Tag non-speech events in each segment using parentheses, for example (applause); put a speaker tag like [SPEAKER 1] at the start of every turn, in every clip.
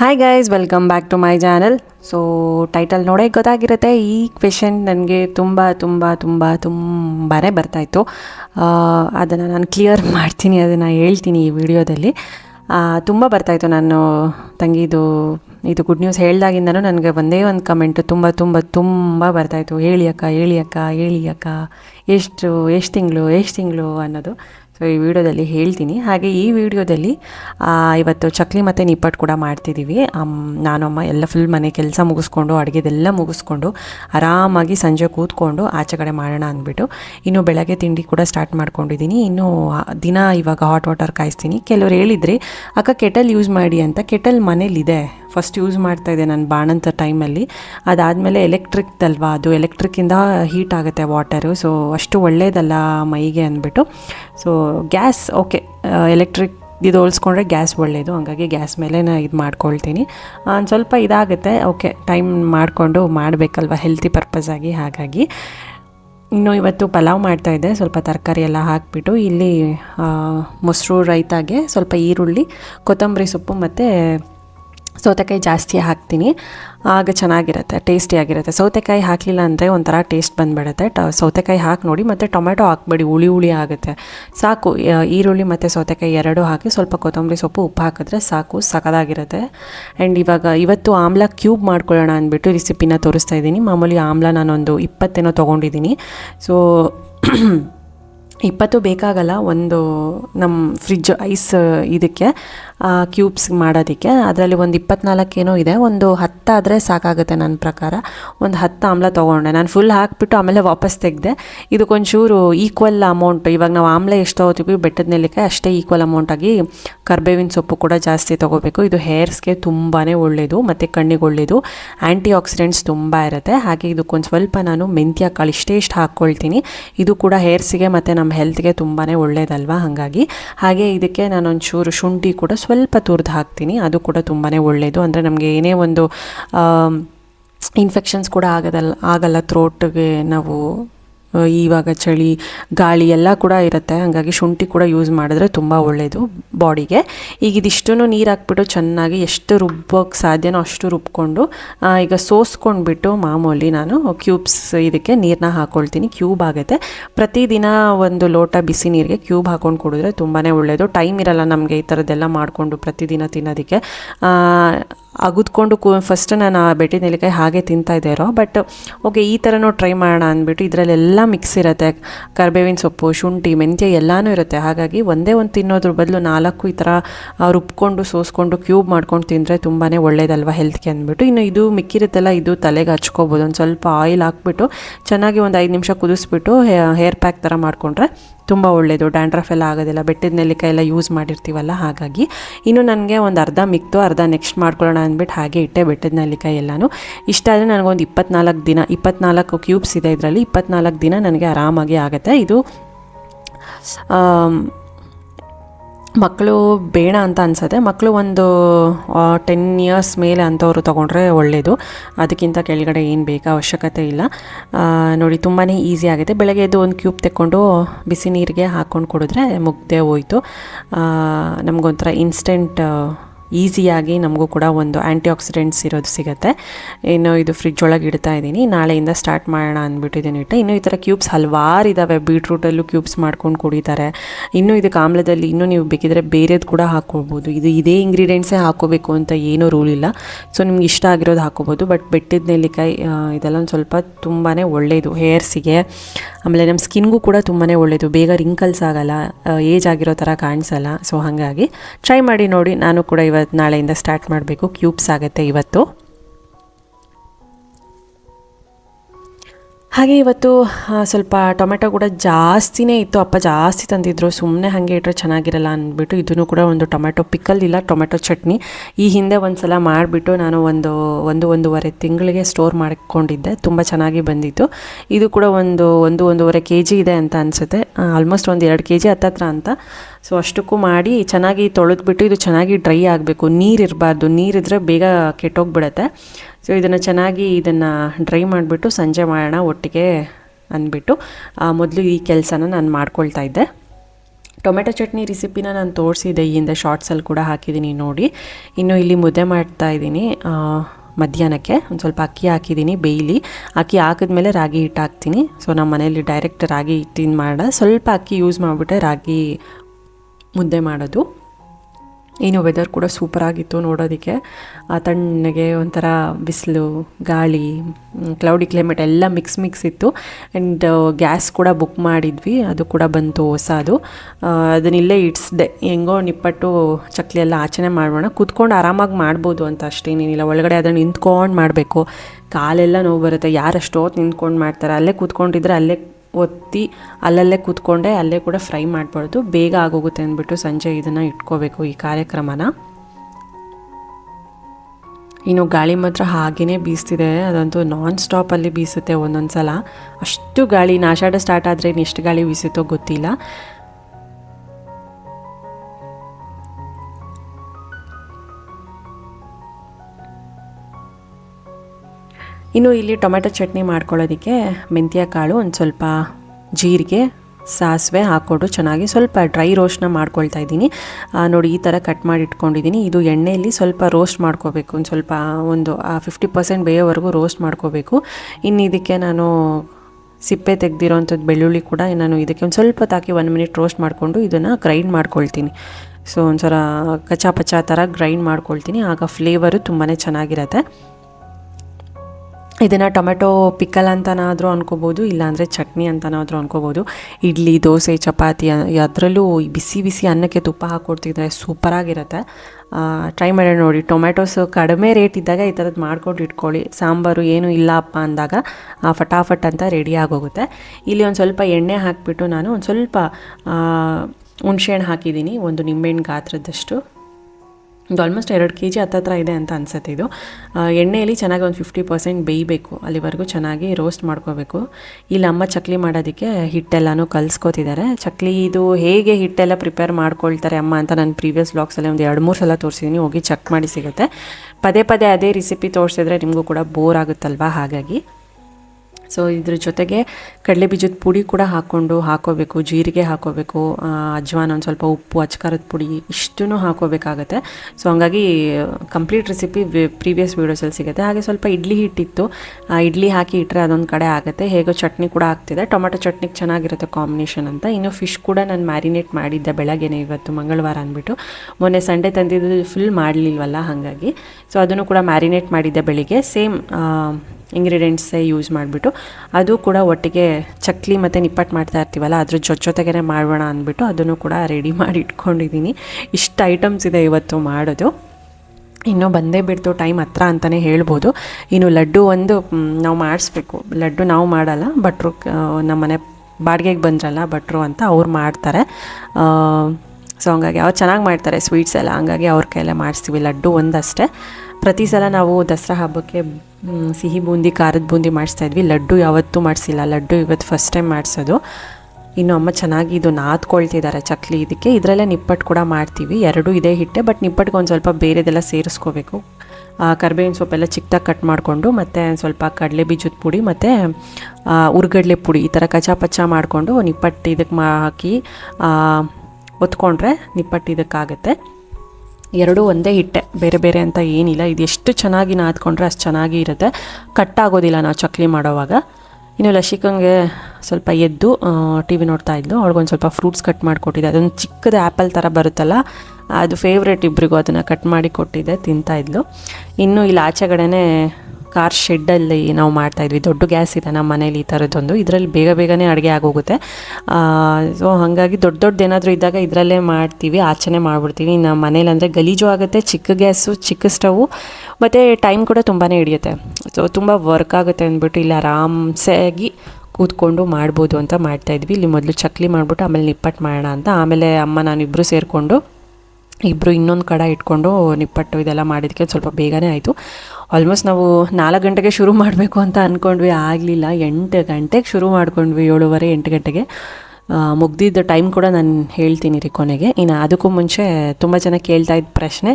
[SPEAKER 1] Hi guys welcome back to my channel so title ನೋಡೇ ಗೊತ್ತಾಗಿರುತ್ತೆ. ಈ ಕ್ವೆಶನ್ ನನಗೆ ತುಂಬ ತುಂಬ ತುಂಬ ತುಂಬಾ ಬರ್ತಾಯಿತ್ತು ಅದನ್ನು ನಾನು ಕ್ಲಿಯರ್ ಮಾಡ್ತೀನಿ, ಅದನ್ನು ಹೇಳ್ತೀನಿ ಈ ವಿಡಿಯೋದಲ್ಲಿ. ತುಂಬ ಬರ್ತಾಯಿತ್ತು ನಾನು ತಂಗಿದು, ಇದು ಗುಡ್ ನ್ಯೂಸ್ ಹೇಳ್ದಾಗಿಂದನೂ ನನಗೆ ಒಂದೇ ಒಂದು ಕಮೆಂಟು ತುಂಬ ತುಂಬ ತುಂಬ ಬರ್ತಾಯಿತ್ತು ಹೇಳಿ ಅಕ್ಕ ಹೇಳಿ ಅಕ್ಕ ಹೇಳಿ ಅಕ್ಕ, ಎಷ್ಟು ಎಷ್ಟು ತಿಂಗಳು ಎಷ್ಟು ತಿಂಗಳು ಅನ್ನೋದು. ಸೊ ಈ ವಿಡಿಯೋದಲ್ಲಿ ಹೇಳ್ತೀನಿ. ಹಾಗೆ ಈ ವಿಡಿಯೋದಲ್ಲಿ ಇವತ್ತು ಚಕ್ಲಿ ಮತ್ತು ನಿಪ್ಪಟ್ಟು ಕೂಡ ಮಾಡ್ತಿದ್ದೀವಿ ಅಮ್ಮ ಎಲ್ಲ ಫುಲ್ ಮನೆ ಕೆಲಸ ಮುಗಿಸ್ಕೊಂಡು, ಅಡುಗೆದೆಲ್ಲ ಮುಗಿಸ್ಕೊಂಡು, ಆರಾಮಾಗಿ ಸಂಜೆ ಕೂತ್ಕೊಂಡು ಆಚೆ ಕಡೆ ಮಾಡೋಣ ಅಂದ್ಬಿಟ್ಟು, ಇನ್ನು ಬೆಳಗ್ಗೆ ತಿಂಡಿ ಕೂಡ ಸ್ಟಾರ್ಟ್ ಮಾಡ್ಕೊಂಡಿದ್ದೀನಿ ಇನ್ನು ದಿನ ಇವಾಗ ಹಾಟ್ ವಾಟರ್ ಕಾಯಿಸ್ತೀನಿ. ಕೆಲವ್ರು ಹೇಳಿದರೆ, ಅಕ್ಕ ಕೆಟಲ್ ಯೂಸ್ ಮಾಡಿ ಅಂತ. ಕೆಟಲ್ ಮನೇಲಿದೆ. ಫಸ್ಟ್ ಯೂಸ್ ಮಾಡ್ತಾ ಇದ್ದೆ ನಾನು ಬಾಣಂತ ಟೈಮಲ್ಲಿ ಅದಾದಮೇಲೆ ಎಲೆಕ್ಟ್ರಿಕ್ದಲ್ವಾ ಅದು ಎಲೆಕ್ಟ್ರಿಕ್ಕಿಂದ ಹೀಟ್ ಆಗುತ್ತೆ ವಾಟರು ಸೊ ಅಷ್ಟು ಒಳ್ಳೇದಲ್ಲ ಮೈಗೆ ಅಂದ್ಬಿಟ್ಟು. ಸೊ ಗ್ಯಾಸ್ ಓಕೆ ಎಲೆಕ್ಟ್ರಿಕ್ ಇದು ಹೋಲಿಸ್ಕೊಂಡ್ರೆ ಗ್ಯಾಸ್ ಒಳ್ಳೆಯದು ಹಾಗಾಗಿ ಗ್ಯಾಸ್ ಮೇಲೆ ನಾನು ಇದು ಮಾಡ್ಕೊಳ್ತೀನಿ. ಒಂದು ಸ್ವಲ್ಪ ಇದಾಗುತ್ತೆ ಓಕೆ ಟೈಮ್ ಮಾಡಿಕೊಂಡು ಮಾಡಬೇಕಲ್ವ ಹೆಲ್ತಿ ಪರ್ಪಸ್ ಆಗಿ, ಹಾಗಾಗಿ. ಇನ್ನು ಇವತ್ತು ಪಲಾವ್ ಮಾಡ್ತಾ ಇದ್ದೆ, ಸ್ವಲ್ಪ ತರಕಾರಿ ಎಲ್ಲ ಹಾಕಿಬಿಟ್ಟು, ಇಲ್ಲಿ ಮೊಸರು ರೈತಾಗೆ ಸ್ವಲ್ಪ ಈರುಳ್ಳಿ, ಕೊತ್ತಂಬರಿ ಸೊಪ್ಪು ಮತ್ತು ಸೌತೆಕಾಯಿ ಜಾಸ್ತಿ ಹಾಕ್ತೀನಿ. ಆಗ ಚೆನ್ನಾಗಿರುತ್ತೆ ಟೇಸ್ಟಿಯಾಗಿರುತ್ತೆ ಸೌತೆಕಾಯಿ ಹಾಕಲಿಲ್ಲ ಅಂದರೆ ಒಂಥರ ಟೇಸ್ಟ್ ಬಂದುಬಿಡುತ್ತೆ. ಟ, ಸೌತೆಕಾಯಿ ಹಾಕಿ ನೋಡಿ, ಮತ್ತು ಟೊಮೆಟೊ ಹಾಕ್ಬೇಡಿ, ಹುಳಿ ಹುಳಿ ಆಗುತ್ತೆ. ಸಾಕು ಈರುಳ್ಳಿ ಮತ್ತು ಸೌತೆಕಾಯಿ ಎರಡೂ ಹಾಕಿ ಸ್ವಲ್ಪ ಕೊತ್ತಂಬರಿ ಸೊಪ್ಪು ಉಪ್ಪು ಹಾಕಿದ್ರೆ ಸಾಕು, ಸಖದಾಗಿರುತ್ತೆ. ಆ್ಯಂಡ್ ಇವಾಗ ಇವತ್ತು ಆಮ್ಲ ಕ್ಯೂಬ್ ಮಾಡ್ಕೊಳ್ಳೋಣ ಅಂದ್ಬಿಟ್ಟು ರೆಸಿಪಿನ ತೋರಿಸ್ತಾ ಇದ್ದೀನಿ. ಮಾಮೂಲಿ ಆಮ್ಲ ನಾನೊಂದು ಇಪ್ಪತ್ತೇನೋ ತೊಗೊಂಡಿದ್ದೀನಿ. ಸೊ (clears throat) ಇಪ್ಪತ್ತು ಬೇಕಾಗಲ್ಲ, ಒಂದು ನಮ್ಮ ಫ್ರಿಜ್ ಐಸ್ ಇದಕ್ಕೆ. ಕ್ಯೂಬ್ಸ್ ಮಾಡೋದಕ್ಕೆ. ಅದರಲ್ಲಿ ಒಂದು ಇಪ್ಪತ್ನಾಲ್ಕೇನೋ ಇದೆ. ಒಂದು ಹತ್ತಾದರೆ ಸಾಕಾಗುತ್ತೆ ನನ್ನ ಪ್ರಕಾರ. ಒಂದು ಹತ್ತು ಆಮ್ಲ ತೊಗೊಂಡೆ. ನಾನು ಫುಲ್ ಹಾಕಿಬಿಟ್ಟು ಆಮೇಲೆ ವಾಪಸ್ ತೆಗೆದೆ. ಇದಕ್ಕೊಂಚೂರು ಈಕ್ವಲ್ ಅಮೌಂಟ್ ಇವಾಗ ನಾವು ಆಮ್ಲ ಎಷ್ಟು ತೊಗೋತೀವಿ ಬೆಟ್ಟದ ನೆಲ್ಲಿಕಾಯಿ ಅಷ್ಟೇ ಈಕ್ವಲ್ ಅಮೌಂಟಾಗಿ ಕರ್ಬೇವಿನ ಸೊಪ್ಪು ಕೂಡ ಜಾಸ್ತಿ ತೊಗೋಬೇಕು. ಇದು ಹೇರ್ಸ್ಗೆ ತುಂಬಾ ಒಳ್ಳೆಯದು ಮತ್ತು ಕಣ್ಣಿಗೆ ಒಳ್ಳೆಯದು ಆ್ಯಂಟಿ ಆಕ್ಸಿಡೆಂಟ್ಸ್ ತುಂಬ ಇರುತ್ತೆ. ಹಾಗೆ ಇದಕ್ಕೊಂದು ಸ್ವಲ್ಪ ನಾನು ಮೆಂತ್ಯ ಕಾಳು ಇಷ್ಟೇ ಇಷ್ಟು ಹಾಕ್ಕೊಳ್ತೀನಿ ಇದು ಕೂಡ ಹೇರ್ಸಿಗೆ ಮತ್ತು ನಮ್ಮ ಹೆಲ್ತ್ಗೆ ತುಂಬಾ ಒಳ್ಳೆಯದಲ್ವಾ ಹಾಗಾಗಿ. ಹಾಗೆ ಇದಕ್ಕೆ ನಾನೊಂಚೂರು ಶುಂಠಿ ಕೂಡ ಸ್ವಲ್ಪ ತುರ್ದು ಹಾಕ್ತೀನಿ. ಅದು ಕೂಡ ತುಂಬಾ ಒಳ್ಳೆಯದು ಅಂದರೆ ನಮಗೆ ಏನೇ ಒಂದು ಇನ್ಫೆಕ್ಷನ್ಸ್ ಕೂಡ ಆಗೋದಲ್ಲ ಆಗಲ್ಲ ಥ್ರೋಟ್ಗೆ ನಾವು ಇವಾಗ ಚಳಿ, ಗಾಳಿ ಎಲ್ಲ ಕೂಡ ಇರುತ್ತೆ. ಹಾಗಾಗಿ ಶುಂಠಿ ಕೂಡ ಯೂಸ್ ಮಾಡಿದ್ರೆ ತುಂಬ ಒಳ್ಳೆಯದು ಬಾಡಿಗೆ ಈಗ ಇದಿಷ್ಟೂ ನೀರು ಹಾಕ್ಬಿಟ್ಟು ಚೆನ್ನಾಗಿ ಎಷ್ಟು ರುಬ್ಬೋಕ್ಕೆ ಸಾಧ್ಯನೋ ಅಷ್ಟು ರುಬ್ಕೊಂಡು ಈಗ ಸೋಸ್ಕೊಂಡ್ಬಿಟ್ಟು ಮಾಮೂಲಿ ನಾನು ಕ್ಯೂಬ್ಸ್ ಇದಕ್ಕೆ ನೀರನ್ನ ಹಾಕ್ಕೊಳ್ತೀನಿ ಕ್ಯೂಬ್ ಆಗುತ್ತೆ. ಪ್ರತಿದಿನ ಒಂದು ಲೋಟ ಬಿಸಿ ನೀರಿಗೆ ಕ್ಯೂಬ್ ಹಾಕ್ಕೊಂಡು ಕುಡಿದ್ರೆ ತುಂಬಾ ಒಳ್ಳೆಯದು ಟೈಮ್ ಇರಲ್ಲ ನಮಗೆ ಈ ಥರದ್ದೆಲ್ಲ ಮಾಡಿಕೊಂಡು ಪ್ರತಿದಿನ ತಿನ್ನೋದಕ್ಕೆ. ಅಗುದ್ಕೊಂಡು ಕೂ ಫಸ್ಟ್ ನಾನು ಬೆಟ್ಟಿ ನೆಲ್ಲಿಕಾಯಿ ಹಾಗೆ ತಿಂತಾ ಇರೋ. ಬಟ್ ಓಕೆ ಈ ಥರನೂ ಟ್ರೈ ಮಾಡೋಣ ಅಂದ್ಬಿಟ್ಟು ಇದರಲ್ಲೆಲ್ಲ ಮಿಕ್ಸ್ ಇರುತ್ತೆ. ಕರ್ಬೇವಿನ ಸೊಪ್ಪು, ಶುಂಠಿ, ಮೆಂತ್ಯ ಎಲ್ಲನೂ ಇರುತ್ತೆ. ಹಾಗಾಗಿ ಒಂದೇ ಒಂದು ತಿನ್ನೋದ್ರ ಬದಲು ನಾಲ್ಕು ಈ ಥರ ರುಬ್ಕೊಂಡು ಸೋಸ್ಕೊಂಡು ಕ್ಯೂಬ್ ಮಾಡ್ಕೊಂಡು ತಿಂದರೆ ತುಂಬಾ ಒಳ್ಳೇದಲ್ವ ಹೆಲ್ತ್ಗೆ ಅಂದ್ಬಿಟ್ಟು. ಇನ್ನು ಇದು ಮಿಕ್ಕಿರುತ್ತಲ್ಲ, ಇದು ತಲೆಗೆ ಹಚ್ಕೋಬೋದು. ಒಂದು ಸ್ವಲ್ಪ ಆಯಿಲ್ ಹಾಕ್ಬಿಟ್ಟು ಚೆನ್ನಾಗಿ ಒಂದು ಐದು ನಿಮಿಷ ಕುದಿಸ್ಬಿಟ್ಟು ಹೇರ್ ಪ್ಯಾಕ್ ಥರ ಮಾಡಿಕೊಂಡ್ರೆ ತುಂಬ ಒಳ್ಳೆಯದು ಡ್ಯಾಂಡ್ರಫ್ ಎಲ್ಲ ಆಗೋದಿಲ್ಲ, ಬೆಟ್ಟದ ನೆಲ್ಲಿಕಾಯಿ ಎಲ್ಲ ಯೂಸ್ ಮಾಡಿರ್ತೀವಲ್ಲ, ಹಾಗಾಗಿ ಇನ್ನು ನನಗೆ ಒಂದು ಅರ್ಧ ಮಿಕ್ತು, ಅರ್ಧ ನೆಕ್ಸ್ಟ್ ಮಾಡ್ಕೊಳ್ಳೋಣ ಅಂದ್ಬಿಟ್ಟು ಹಾಗೆ ಇಟ್ಟೆ ಬೆಟ್ಟದ ನೆಲ್ಲಿಕಾಯಿ ಎಲ್ಲನೂ. ಇಷ್ಟ ಆದರೆ ನನಗೊಂದು ಇಪ್ಪತ್ನಾಲ್ಕು ದಿನ, ಇಪ್ಪತ್ನಾಲ್ಕು ಕ್ಯೂಬ್ಸ್ ಇದೆ ಇದರಲ್ಲಿ, ಇಪ್ಪತ್ನಾಲ್ಕು ದಿನ ನನಗೆ ಆರಾಮಾಗಿ ಆಗುತ್ತೆ. ಇದು ಮಕ್ಕಳು ಬೇಡ ಅಂತ ಅನ್ಸುತ್ತೆ. ಮಕ್ಕಳು ಒಂದು ಟೆನ್ ಇಯರ್ಸ್ ಮೇಲೆ ಅಂಥವ್ರು ತೊಗೊಂಡ್ರೆ ಒಳ್ಳೆಯದು ಅದಕ್ಕಿಂತ ಕೆಳಗಡೆ ಏನು ಬೇಕಾ ಅವಶ್ಯಕತೆ ಇಲ್ಲ. ನೋಡಿ ತುಂಬಾ ಈಸಿ ಆಗುತ್ತೆ ಬೆಳಗ್ಗೆ ಎದ್ದು ಒಂದು ಕ್ಯೂಬ್ ತೆಕ್ಕೊಂಡು ಬಿಸಿ ನೀರಿಗೆ ಹಾಕ್ಕೊಂಡು ಕುಡಿದ್ರೆ ಮುಗ್ದೇ ಹೋಯ್ತು. ನಮಗೊಂಥರ ಇನ್ಸ್ಟೆಂಟ್ ಈಸಿಯಾಗಿ ನಮಗೂ ಕೂಡ ಒಂದು ಆ್ಯಂಟಿ ಆಕ್ಸಿಡೆಂಟ್ಸ್ ಇರೋದು ಸಿಗುತ್ತೆ. ಇನ್ನು ಇದು ಫ್ರಿಜ್ ಒಳಗೆ ಇಡ್ತಾ ಇದ್ದೀನಿ. ನಾಳೆಯಿಂದ ಸ್ಟಾರ್ಟ್ ಮಾಡೋಣ ಅಂದ್ಬಿಟ್ಟಿದ್ದೀನಿ ಇಟ್ಟೆ ಇನ್ನು ಈ ಥರ ಕ್ಯೂಬ್ಸ್ ಹಲವಾರು ಇದ್ದಾವೆ ಬೀಟ್ರೂಟಲ್ಲೂ ಕ್ಯೂಬ್ಸ್ ಮಾಡ್ಕೊಂಡು ಕುಡಿತಾರೆ. ಇನ್ನು ಇದಕ್ಕೆ ಆಮ್ಲದಲ್ಲಿ ಇನ್ನೂ ನೀವು ಬೇಕಿದ್ರೆ ಬೇರೆದು ಕೂಡ ಹಾಕ್ಕೊಳ್ಬೋದು ಇದು ಇದೇ ಇಂಗ್ರೀಡಿಯೆಂಟ್ಸೇ ಹಾಕೋಬೇಕು ಅಂತ ಏನೂ ರೂಲ್ ಇಲ್ಲ. ಸೊ ನಿಮ್ಗೆ ಇಷ್ಟ ಆಗಿರೋದು ಹಾಕೋಬೋದು. ಬಟ್ ಬೆಟ್ಟದ ನೆಲ್ಲಿಕಾಯಿ ಇದೆಲ್ಲ ಒಂದು ಸ್ವಲ್ಪ ತುಂಬಾ ಒಳ್ಳೆಯದು ಹೇರ್ಸಿಗೆ ಆಮೇಲೆ ನಮ್ಮ ಸ್ಕಿನ್ಗೂ ಕೂಡ ತುಂಬಾ ಒಳ್ಳೆಯದು ಬೇಗ ರಿಂಕಲ್ಸ್ ಆಗಲ್ಲ. ಏಜ್ ಆಗಿರೋ ಥರ ಕಾಣಿಸಲ್ಲ. ಸೊ ಹಾಗಾಗಿ ಟ್ರೈ ಮಾಡಿ ನೋಡಿ. ನಾನು ಕೂಡ ಇವತ್ತು ನಾಳೆಯಿಂದ ಸ್ಟಾರ್ಟ್ ಮಾಡಬೇಕು. ಕ್ಯೂಬ್ಸ್ ಆಗುತ್ತೆ ಇವತ್ತು. ಹಾಗೆ ಇವತ್ತು ಸ್ವಲ್ಪ ಟೊಮೆಟೊ ಕೂಡ ಜಾಸ್ತಿನೇ ಇತ್ತು. ಅಪ್ಪ ಜಾಸ್ತಿ ತಂದಿದ್ರು. ಸುಮ್ಮನೆ ಹಾಗೆ ಇಟ್ಟರೆ ಚೆನ್ನಾಗಿರಲ್ಲ ಅಂದ್ಬಿಟ್ಟು ಇದನ್ನು ಕೂಡ ಒಂದು ಟೊಮೆಟೊ ಪಿಕಲ್ ಇಲ್ಲ, ಟೊಮೆಟೊ ಚಟ್ನಿ. ಈ ಹಿಂದೆ ಒಂದು ಸಲ ಮಾಡಿಬಿಟ್ಟು ನಾನು ಒಂದು ಒಂದು, ಒಂದೂವರೆ ತಿಂಗಳಿಗೆ ಸ್ಟೋರ್ ಮಾಡಿಕೊಂಡಿದ್ದೆ. ತುಂಬ ಚೆನ್ನಾಗಿ ಬಂದಿತ್ತು. ಇದು ಕೂಡ ಒಂದು ಒಂದು, ಒಂದೂವರೆ ಕೆ ಜಿ ಇದೆ ಅಂತ ಅನಿಸುತ್ತೆ. ಆಲ್ಮೋಸ್ಟ್ ಒಂದು ಎರಡು ಕೆ ಜಿ ಹತ್ತತ್ರ ಅಂತ. ಸೊ ಅಷ್ಟಕ್ಕೂ ಮಾಡಿ ಚೆನ್ನಾಗಿ ತೊಳೆದ್ಬಿಟ್ಟು ಇದು ಚೆನ್ನಾಗಿ ಡ್ರೈ ಆಗಬೇಕು. ನೀರು ಇರಬಾರ್ದು ನೀರಿದ್ರೆ ಬೇಗ ಕೆಟ್ಟೋಗ್ಬಿಡತ್ತೆ. ಸೊ ಇದನ್ನು ಚೆನ್ನಾಗಿ ಇದನ್ನು ಡ್ರೈ ಮಾಡಿಬಿಟ್ಟು ಸಂಜೆ ಮಾಡೋಣ ಒಟ್ಟಿಗೆ ಅಂದ್ಬಿಟ್ಟು. ಮೊದಲು ಈ ಕೆಲಸನ ನಾನು ಮಾಡ್ಕೊಳ್ತಾ ಇದ್ದೆ. ಟೊಮೆಟೊ ಚಟ್ನಿ ರೆಸಿಪಿನ ನಾನು ತೋರಿಸಿದ್ದೆ ಈ ಹಿಂದೆ ಶಾರ್ಟ್ಸಲ್ಲಿ ಕೂಡ ಹಾಕಿದ್ದೀನಿ ನೋಡಿ. ಇನ್ನು ಇಲ್ಲಿ ಮುದ್ದೆ ಮಾಡ್ತಾ ಇದ್ದೀನಿ ಮಧ್ಯಾಹ್ನಕ್ಕೆ. ಒಂದು ಸ್ವಲ್ಪ ಅಕ್ಕಿ ಹಾಕಿದ್ದೀನಿ ಬೇಯ್ಲಿ. ಅಕ್ಕಿ ಹಾಕಿದ್ಮೇಲೆ ರಾಗಿ ಹಿಟ್ಟು ಹಾಕ್ತೀನಿ. ಸೊ ನಮ್ಮ ಮನೇಲಿ ಡೈರೆಕ್ಟ್ ರಾಗಿ ಹಿಟ್ಟಿನ ಮಾಡ ಸ್ವಲ್ಪ ಅಕ್ಕಿ ಯೂಸ್ ಮಾಡಿಬಿಟ್ಟೆ ರಾಗಿ ಮುದ್ದೆ ಮಾಡೋದು. ಇನ್ನು ವೆದರ್ ಕೂಡ ಸೂಪರಾಗಿತ್ತು ನೋಡೋದಕ್ಕೆ. ಆ ತಣ್ಣಗೆ ಒಂಥರ ಬಿಸಿಲು, ಗಾಳಿ ಕ್ಲೌಡಿ ಕ್ಲೈಮೇಟ್ ಎಲ್ಲ ಮಿಕ್ಸ್ ಮಿಕ್ಸ್ ಇತ್ತು. ಆ್ಯಂಡ್ ಗ್ಯಾಸ್ ಕೂಡ ಬುಕ್ ಮಾಡಿದ್ವಿ. ಅದು ಕೂಡ ಬಂತು ಹೊಸದು. ಅದನ್ನಿಲ್ಲೇ ಇಡ್ಸ್ದೆ ಹೆಂಗೋ ನಿಪ್ಪಟ್ಟು ಚಕ್ಲಿ ಎಲ್ಲ ಆಚರಣೆ ಮಾಡೋಣ. ಕೂತ್ಕೊಂಡು ಆರಾಮಾಗಿ ಮಾಡ್ಬೋದು ಅಂತ ಅಷ್ಟೇನೇನಿಲ್ಲ ಒಳಗಡೆ ಅದನ್ನು ನಿಂತ್ಕೊಂಡು ಮಾಡಬೇಕು. ಕಾಲೆಲ್ಲ ನೋವು ಬರುತ್ತೆ. ಯಾರಷ್ಟು ಹೊತ್ತು ನಿಂತ್ಕೊಂಡು ಮಾಡ್ತಾರೆ? ಅಲ್ಲೇ ಕೂತ್ಕೊಂಡಿದ್ರೆ ಅಲ್ಲೇ ಒತ್ತಿ ಅಲ್ಲಲ್ಲೇ ಕೂತ್ಕೊಂಡೆ, ಅಲ್ಲೇ ಕೂಡ ಫ್ರೈ ಮಾಡಬಾರ್ದು. ಬೇಗ ಆಗೋಗುತ್ತೆ ಅಂದ್ಬಿಟ್ಟು ಸಂಜೆ ಇದನ್ನು ಇಟ್ಕೋಬೇಕು ಈ ಕಾರ್ಯಕ್ರಮನ. ಇನ್ನು ಗಾಳಿ ಮಾತ್ರ ಹಾಗೇ ಬೀಸ್ತಿದೆ. ಅದಂತೂ ನಾನ್ ಸ್ಟಾಪಲ್ಲಿ ಬೀಸುತ್ತೆ ಒಂದೊಂದು ಸಲ ಅಷ್ಟು ಗಾಳಿ ನಾಶಾಡ ಸ್ಟಾರ್ಟ್ ಆದರೆ ಎಷ್ಟು ಗಾಳಿ ಬೀಸುತ್ತೋ ಗೊತ್ತಿಲ್ಲ. ಇನ್ನು ಇಲ್ಲಿ ಟೊಮೆಟೊ ಚಟ್ನಿ ಮಾಡ್ಕೊಳ್ಳೋದಕ್ಕೆ ಮೆಂತ್ಯ ಕಾಳು ಒಂದು ಸ್ವಲ್ಪ ಜೀರಿಗೆ, ಸಾಸಿವೆ ಹಾಕ್ಕೊಂಡು ಚೆನ್ನಾಗಿ ಸ್ವಲ್ಪ ಡ್ರೈ ರೋಸ್ಟ್ನ ಮಾಡ್ಕೊಳ್ತಾ ಇದ್ದೀನಿ. ನೋಡಿ, ಈ ಥರ ಕಟ್ ಮಾಡಿ ಇಟ್ಕೊಂಡಿದ್ದೀನಿ. ಇದು ಎಣ್ಣೆಯಲ್ಲಿ ಸ್ವಲ್ಪ ರೋಸ್ಟ್ ಮಾಡ್ಕೋಬೇಕು. ಒಂದು ಸ್ವಲ್ಪ, ಒಂದು ಫಿಫ್ಟಿ ಪರ್ಸೆಂಟ್ ಬೇಯೋವರೆಗೂ ರೋಸ್ಟ್ ಮಾಡ್ಕೋಬೇಕು. ಇನ್ನು ಇದಕ್ಕೆ ನಾನು ಸಿಪ್ಪೆ ತೆಗೆದಿರೋವಂಥದ್ದು ಬೆಳ್ಳುಳ್ಳಿ ಕೂಡ ನಾನು ಇದಕ್ಕೆ ಒಂದು ಸ್ವಲ್ಪ ತಾಕಿ ಒನ್ ಮಿನಿಟ್ ರೋಸ್ಟ್ ಮಾಡಿಕೊಂಡು ಇದನ್ನು ಗ್ರೈಂಡ್ ಮಾಡ್ಕೊಳ್ತೀನಿ. ಸೊ, ಒಂಥರ ಕಚ್ಚಾ ಪಚ್ಚಾ ಥರ ಗ್ರೈಂಡ್ ಮಾಡ್ಕೊಳ್ತೀನಿ. ಆಗ ಫ್ಲೇವರು ತುಂಬಾ ಚೆನ್ನಾಗಿರತ್ತೆ. ಇದನ್ನು ಟೊಮೆಟೊ ಪಿಕಲ್ ಅಂತನಾದರೂ ಅನ್ಕೋಬೋದು, ಇಲ್ಲಾಂದರೆ ಚಟ್ನಿ ಅಂತನಾದರೂ ಅನ್ಕೋಬೋದು. ಇಡ್ಲಿ, ದೋಸೆ, ಚಪಾತಿ ಅದರಲ್ಲೂ ಬಿಸಿ ಬಿಸಿ ಅನ್ನಕ್ಕೆ ತುಪ್ಪ ಹಾಕ್ಕೊಡ್ತಿದ್ರೆ ಸೂಪರಾಗಿರುತ್ತೆ. ಟ್ರೈ ಮಾಡಿ ನೋಡಿ. ಟೊಮೆಟೊಸ್ ಕಡಿಮೆ ರೇಟ್ ಇದ್ದಾಗ ಈ ಥರದ್ದು ಮಾಡ್ಕೊಂಡು ಇಟ್ಕೊಳ್ಳಿ. ಸಾಂಬಾರು ಏನು ಇಲ್ಲ ಅಪ್ಪ ಅಂದಾಗ ಫಟಾಫಟ್ ಅಂತ ರೆಡಿ ಆಗೋಗುತ್ತೆ. ಇಲ್ಲಿ ಒಂದು ಸ್ವಲ್ಪ ಎಣ್ಣೆ ಹಾಕಿಬಿಟ್ಟು ನಾನು ಒಂದು ಸ್ವಲ್ಪ ಹುಣಸೆಹಣ್ಣು ಹಾಕಿದ್ದೀನಿ. ಒಂದು ನಿಂಬೆಹಣ್ಣು ಗಾತ್ರದಷ್ಟು. ಇದು ಆಲ್ಮೋಸ್ಟ್ ಎರಡು ಕೆ ಜಿ ಹತ್ತತ್ರ ಇದೆ ಅಂತ ಅನ್ಸುತ್ತೆ ಇದು. ಎಣ್ಣೆಯಲ್ಲಿ ಚೆನ್ನಾಗಿ ಒಂದು ಫಿಫ್ಟಿ ಪರ್ಸೆಂಟ್ ಬೇಯಬೇಕು. ಅಲ್ಲಿವರೆಗೂ ಚೆನ್ನಾಗಿ ರೋಸ್ಟ್ ಮಾಡ್ಕೋಬೇಕು. ಇಲ್ಲಿ ಅಮ್ಮ ಚಕ್ಲಿ ಮಾಡೋದಕ್ಕೆ ಹಿಟ್ಟೆಲ್ಲನೂ ಕಲಿಸ್ಕೋತಿದ್ದಾರೆ. ಚಕ್ಲಿ ಇದು ಹೇಗೆ ಹಿಟ್ಟೆಲ್ಲ ಪ್ರಿಪೇರ್ ಮಾಡ್ಕೊಳ್ತಾರೆ ಅಮ್ಮ ಅಂತ ನಾನು ಪ್ರೀವಿಯಸ್ ಬ್ಲಾಗ್ಸಲ್ಲಿ ಒಂದು ಎರಡು, ಮೂರು ಸಲ ತೋರಿಸಿದ್ದೀನಿ ಹೋಗಿ ಚೆಕ್ ಮಾಡಿ ಸಿಗುತ್ತೆ. ಪದೇ ಪದೇ ಅದೇ ರೆಸಿಪಿ ತೋರಿಸಿದ್ರೆ ನಿಮಗೂ ಕೂಡ ಬೋರ್ ಆಗುತ್ತಲ್ವಾ? ಹಾಗಾಗಿ ಸೊ ಇದ್ರ ಜೊತೆಗೆ ಕಡಲೆ ಬೀಜದ ಪುಡಿ ಕೂಡ ಹಾಕ್ಕೊಂಡು ಹಾಕೋಬೇಕು, ಜೀರಿಗೆ ಹಾಕೋಬೇಕು ಅಜ್ವಾನ ಒಂದು ಸ್ವಲ್ಪ ಉಪ್ಪು, ಅಚ್ಕಾರದ ಪುಡಿ ಇಷ್ಟೂ ಹಾಕೋಬೇಕಾಗತ್ತೆ. ಸೊ ಹಂಗಾಗಿ ಕಂಪ್ಲೀಟ್ ರೆಸಿಪಿ ಪ್ರೀವಿಯಸ್ ವೀಡಿಯೋಸಲ್ಲಿ ಸಿಗುತ್ತೆ. ಹಾಗೆ ಸ್ವಲ್ಪ ಇಡ್ಲಿ ಹಿಟ್ಟಿತ್ತು. ಇಡ್ಲಿ ಹಾಕಿ ಇಟ್ಟರೆ ಅದೊಂದು ಕಡೆ ಆಗುತ್ತೆ. ಹೇಗೋ ಚಟ್ನಿ ಕೂಡ ಆಗ್ತಿದೆ. ಟೊಮೆಟೊ ಚಟ್ನಿಗೆ ಚೆನ್ನಾಗಿರುತ್ತೆ ಕಾಂಬಿನೇಷನ್ ಅಂತ. ಇನ್ನು ಫಿಶ್ ಕೂಡ ನಾನು ಮ್ಯಾರಿನೇಟ್ ಮಾಡಿದ್ದೆ ಬೆಳಗ್ಗೆನೇ ಇವತ್ತು, ಮಂಗಳವಾರ ಅಂದ್ಬಿಟ್ಟು. ಮೊನ್ನೆ ಸಂಡೇ ತಂದಿದ್ದು ಫುಲ್ ಮಾಡಲಿಲ್ವಲ್ಲ, ಹಾಗಾಗಿ. ಸೊ ಅದನ್ನು ಕೂಡ ಮ್ಯಾರಿನೇಟ್ ಮಾಡಿದ್ದೆ ಬೆಳಿಗ್ಗೆ. ಸೇಮ್ ಇಂಗ್ರೀಡಿಯೆಂಟ್ಸೇ ಯೂಸ್ ಮಾಡಿಬಿಟ್ಟು, ಅದು ಕೂಡ ಒಟ್ಟಿಗೆ ಚಕ್ಲಿ ಮತ್ತು ನಿಪ್ಪಟ್ಟು ಮಾಡ್ತಾ ಇರ್ತೀವಲ್ಲ, ಅದ್ರ ಜೊತೆ ಜೊತೆಗೇ ಮಾಡೋಣ ಅಂದ್ಬಿಟ್ಟು ಅದನ್ನು ಕೂಡ ರೆಡಿ ಮಾಡಿ ಇಟ್ಕೊಂಡಿದ್ದೀನಿ. ಇಷ್ಟು ಐಟಮ್ಸ್ ಇದೆ ಇವತ್ತು ಮಾಡೋದು. ಇನ್ನೂ ಬಂದೇ ಬಿಡ್ತು ಟೈಮ್ ಹತ್ರ ಅಂತಲೇ ಹೇಳ್ಬೋದು. ಇನ್ನು ಲಡ್ಡು ಒಂದು ನಾವು ಮಾಡಿಸ್ಬೇಕು. ಲಡ್ಡು ನಾವು ಮಾಡಲ್ಲ, ಭಟ್ರು ನಮ್ಮ ಮನೆ ಬಾಡಿಗೆಗೆ ಬಂದ್ರಲ್ಲ ಭಟ್ರು ಅಂತ ಅವ್ರು ಮಾಡ್ತಾರೆ. ಸೊ ಹಂಗಾಗಿ ಅವ್ರು ಚೆನ್ನಾಗಿ ಮಾಡ್ತಾರೆ ಸ್ವೀಟ್ಸ್ ಎಲ್ಲ. ಹಂಗಾಗಿ ಅವ್ರ ಕೈಯಲ್ಲೇ ಮಾಡಿಸ್ತೀವಿ. ಲಡ್ಡು ಒಂದಷ್ಟೇ. ಪ್ರತಿ ಸಲ ನಾವು ದಸರಾ ಹಬ್ಬಕ್ಕೆ ಸಿಹಿ ಬೂಂದಿ, ಖಾರದ ಬೂಂದಿ ಮಾಡಿಸ್ತಾ ಇದ್ವಿ. ಲಡ್ಡು ಯಾವತ್ತೂ ಮಾಡಿಸಿಲ್ಲ. ಲಡ್ಡು ಇವತ್ತು ಫಸ್ಟ್ ಟೈಮ್ ಮಾಡಿಸೋದು. ಇನ್ನು ಅಮ್ಮ ಚೆನ್ನಾಗಿ ಇದು ನಾದ್ಕೊಳ್ತಿದ್ದಾರೆ ಚಕ್ಲಿ. ಇದಕ್ಕೆ ಇದರಲ್ಲೇ ನಿಪ್ಪಟ್ಟು ಕೂಡ ಮಾಡ್ತೀವಿ. ಎರಡೂ ಇದೇ ಹಿಟ್ಟೆ ಬಟ್ ನಿಪ್ಪಟ್ಟಿಗೆ ಒಂದು ಸ್ವಲ್ಪ ಬೇರೆದೆಲ್ಲ ಸೇರಿಸ್ಕೋಬೇಕು. ಕರ್ಬೇವಿನ ಸೊಪ್ಪೆಲ್ಲ ಚಿಕ್ಕದಾಗಿ ಕಟ್ ಮಾಡಿಕೊಂಡು, ಮತ್ತು ಸ್ವಲ್ಪ ಕಡಲೆ ಬೀಜದ ಪುಡಿ, ಮತ್ತು ಉರ್ಗಡ್ಲೆ ಪುಡಿ ಈ ಥರ ಕಚಾ ಪಚ್ಚ ಮಾಡಿಕೊಂಡು ನಿಪ್ಪಟ್ಟು ಇದಕ್ಕೆ ಮಾ, ಹಾಕಿ ಒತ್ಕೊಂಡ್ರೆ ನಿಪ್ಪಟ್ಟು ಇದಕ್ಕಾಗುತ್ತೆ. ಎರಡೂ ಒಂದೇ ಹಿಟ್ಟೆ, ಬೇರೆ ಬೇರೆ ಅಂತ ಏನಿಲ್ಲ. ಇದು ಎಷ್ಟು ಚೆನ್ನಾಗಿ ನಾದ್ಕೊಂಡ್ರೆ ಅಷ್ಟು ಚೆನ್ನಾಗಿ ಇರುತ್ತೆ. ಕಟ್ಟಾಗೋದಿಲ್ಲ ನಾವು ಚಕ್ಲಿ ಮಾಡೋವಾಗ. ಇನ್ನು ಲಶಿಕಂಗೆ ಸ್ವಲ್ಪ ಎದ್ದು ಟಿ ವಿ ನೋಡ್ತಾ ಇದ್ಲು. ಅವ್ಳಿಗೊಂದು ಸ್ವಲ್ಪ ಫ್ರೂಟ್ಸ್ ಕಟ್ ಮಾಡಿಕೊಟ್ಟಿದ್ದೆ. ಅದೊಂದು ಚಿಕ್ಕದ ಆ್ಯಪಲ್ ಥರ ಬರುತ್ತಲ್ಲ, ಅದು ಫೇವ್ರೇಟ್ ಇಬ್ಬರಿಗೂ ಅದನ್ನು ಕಟ್ ಮಾಡಿ ಕೊಟ್ಟಿದ್ದೆ ತಿಂತಾಯಿದ್ಲು ಇನ್ನು ಇಲ್ಲಿ ಆಚೆಗಡೆನೇ ಕಾರ್ ಶೆಡ್ಡಲ್ಲಿ ನಾವು ಮಾಡ್ತಾಯಿದ್ವಿ ದೊಡ್ಡ ಗ್ಯಾಸ್ ಇದೆ ನಮ್ಮ ಮನೇಲಿ ಈ ಥರದ್ದೊಂದು. ಇದರಲ್ಲಿ ಬೇಗ ಬೇಗನೆ ಅಡುಗೆ ಆಗೋಗುತ್ತೆ. ಸೊ ಹಾಗಾಗಿ ದೊಡ್ಡ ದೊಡ್ಡ ಏನಾದರೂ ಇದ್ದಾಗ ಇದರಲ್ಲೇ ಮಾಡ್ತೀವಿ ಆಚೆನೇ ಮಾಡಿಬಿಡ್ತೀವಿ. ನಮ್ಮ ಮನೇಲಿ ಅಂದರೆ ಗಲೀಜು ಆಗುತ್ತೆ, ಚಿಕ್ಕ ಗ್ಯಾಸು, ಚಿಕ್ಕ ಸ್ಟವು. ಮತ್ತು ಟೈಮ್ ಕೂಡ ತುಂಬಾ ಹಿಡಿಯುತ್ತೆ. ಸೊ ತುಂಬ ವರ್ಕ್ ಆಗುತ್ತೆ ಅಂದ್ಬಿಟ್ಟು ಇಲ್ಲಿ ಆರಾಮ್ಸೆಯಾಗಿ ಕೂತ್ಕೊಂಡು ಮಾಡ್ಬೋದು ಅಂತ ಮಾಡ್ತಾಯಿದ್ವಿ ಇಲ್ಲಿ ಮೊದಲು ಚಕ್ಲಿ ಮಾಡಿಬಿಟ್ಟು, ಆಮೇಲೆ ನಿಪ್ಪಟ್ಟು ಮಾಡೋಣ ಅಂತ. ಆಮೇಲೆ ಅಮ್ಮ ನಾನಿಬ್ಬರು ಸೇರಿಕೊಂಡು ಇಬ್ಬರು ಇನ್ನೊಂದು ಕಡೆ ಇಟ್ಕೊಂಡು ನಿಪ್ಪಟ್ಟು ಇದೆಲ್ಲ ಮಾಡಿದ್ದಕ್ಕೆ ಸ್ವಲ್ಪ ಬೇಗನೆ ಆಯಿತು. ಆಲ್ಮೋಸ್ಟ್ ನಾವು ನಾಲ್ಕು ಗಂಟೆಗೆ ಶುರು ಮಾಡಬೇಕು ಅಂತ ಅಂದ್ಕೊಂಡ್ವಿ ಆಗಲಿಲ್ಲ. ಎಂಟು ಗಂಟೆಗೆ ಶುರು ಮಾಡ್ಕೊಂಡ್ವಿ, ಏಳುವರೆ, ಎಂಟು ಗಂಟೆಗೆ. ಮುಗ್ದಿದ್ದ ಟೈಮ್ ಕೂಡ ನಾನು ಹೇಳ್ತೀನಿ ರೀ ಕೊನೆಗೆ. ಇನ್ನು ಅದಕ್ಕೂ ಮುಂಚೆ ತುಂಬ ಜನ ಕೇಳ್ತಾ ಇದ್ದ ಪ್ರಶ್ನೆ.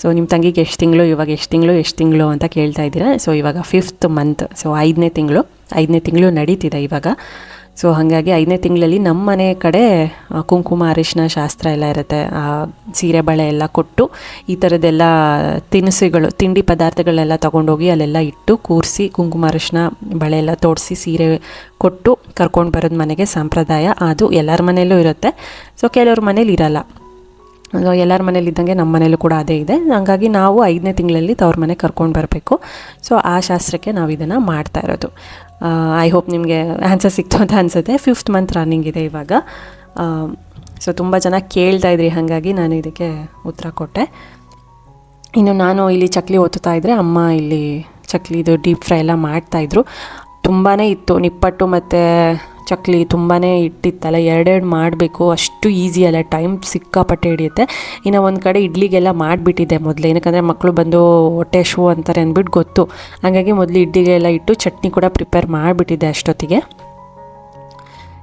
[SPEAKER 1] ಸೊ ನಿಮ್ಮ ತಂಗಿಗೆ ಎಷ್ಟು ತಿಂಗಳು, ಇವಾಗ ಎಷ್ಟು ತಿಂಗಳು ಎಷ್ಟು ತಿಂಗಳು ಅಂತ ಕೇಳ್ತಾ ಇದ್ದೀರಾ? ಸೊ ಇವಾಗ ಫಿಫ್ತ್ ಮಂತ್ ಸೊ ಐದನೇ ತಿಂಗಳು ಐದನೇ ತಿಂಗಳು ನಡೀತಿದೆ ಇವಾಗ. ಸೊ ಹಾಗಾಗಿ ಐದನೇ ತಿಂಗಳಲ್ಲಿ ನಮ್ಮ ಮನೆ ಕಡೆ ಕುಂಕುಮ ಅರಿಶಿನ ಶಾಸ್ತ್ರ ಎಲ್ಲ ಇರುತ್ತೆ. ಸೀರೆ, ಬಳೆ ಎಲ್ಲ ಕೊಟ್ಟು ಈ ಥರದ್ದೆಲ್ಲ ತಿನಿಸುಗಳು, ತಿಂಡಿ ಪದಾರ್ಥಗಳೆಲ್ಲ ತೊಗೊಂಡೋಗಿ ಅಲ್ಲೆಲ್ಲ ಇಟ್ಟು ಕೂರಿಸಿ, ಕುಂಕುಮ ಅರಿಶಿನ ಬಳೆ ಎಲ್ಲ ತೋಡಿಸಿ ಸೀರೆ ಕೊಟ್ಟು ಕರ್ಕೊಂಡು ಬರೋದು ಮನೆಗೆ ಸಂಪ್ರದಾಯ. ಅದು ಎಲ್ಲರ ಮನೆಯಲ್ಲೂ ಇರುತ್ತೆ. ಸೊ ಕೆಲವ್ರ ಮನೇಲಿ ಇರಲ್ಲ. ಎಲ್ಲರ ಮನೇಲಿ ಇದ್ದಂಗೆ ನಮ್ಮ ಮನೇಲೂ ಕೂಡ ಅದೇ ಇದೆ. ಹಾಗಾಗಿ ನಾವು ಐದನೇ ತಿಂಗಳಲ್ಲಿ ತವ್ರ ಮನೆ ಕರ್ಕೊಂಡು ಬರಬೇಕು. ಸೊ ಆ ಶಾಸ್ತ್ರಕ್ಕೆ ನಾವು ಇದನ್ನು ಮಾಡ್ತಾ ಇರೋದು. ಐ ಹೋಪ್ ನಿಮಗೆ ಆನ್ಸರ್ ಸಿಕ್ತು ಅಂತ ಅನಿಸುತ್ತೆ. ಫಿಫ್ತ್ ಮಂತ್ ರನ್ನಿಂಗ್ ಇದೆ ಇವಾಗ. ಸೊ ತುಂಬ ಜನ ಕೇಳ್ತಾ ಇದ್ರಿ, ಹಾಗಾಗಿ ನಾನು ಇದಕ್ಕೆ ಉತ್ತರ ಕೊಟ್ಟೆ. ಇನ್ನು ನಾನು ಇಲ್ಲಿ ಚಕ್ಲಿ ಒತ್ತುತ್ತಾ ಇದ್ದರೆ ಅಮ್ಮ ಇಲ್ಲಿ ಚಕ್ಲಿದು ಡೀಪ್ ಫ್ರೈ ಎಲ್ಲ ಮಾಡ್ತಾಯಿದ್ರು ತುಂಬಾ ಇತ್ತು, ನಿಪ್ಪಟ್ಟು ಮತ್ತು ಚಕ್ಲಿ ತುಂಬಾ ಇಟ್ಟಿತ್ತಲ್ಲ, ಎರಡೆರಡು ಮಾಡಬೇಕು, ಅಷ್ಟು ಈಸಿ ಅಲ್ಲ ಟೈಮ್ ಸಿಕ್ಕಾಪಟ್ಟೆ ಹಿಡಿಯುತ್ತೆ. ಇನ್ನು ಒಂದು ಕಡೆ ಇಡ್ಲಿಗೆಲ್ಲ ಮಾಡಿಬಿಟ್ಟಿದ್ದೆ ಮೊದಲು, ಏನಕ್ಕಂದರೆ ಮಕ್ಕಳು ಬಂದು ಹೊಟ್ಟೆ ಶೂ ಅಂತಾರೆ ಅಂದ್ಬಿಟ್ಟು ಗೊತ್ತು. ಹಾಗಾಗಿ ಮೊದಲು ಇಡ್ಲಿಗೆಲ್ಲ ಇಟ್ಟು ಚಟ್ನಿ ಕೂಡ ಪ್ರಿಪೇರ್ ಮಾಡಿಬಿಟ್ಟಿದ್ದೆ ಅಷ್ಟೊತ್ತಿಗೆ.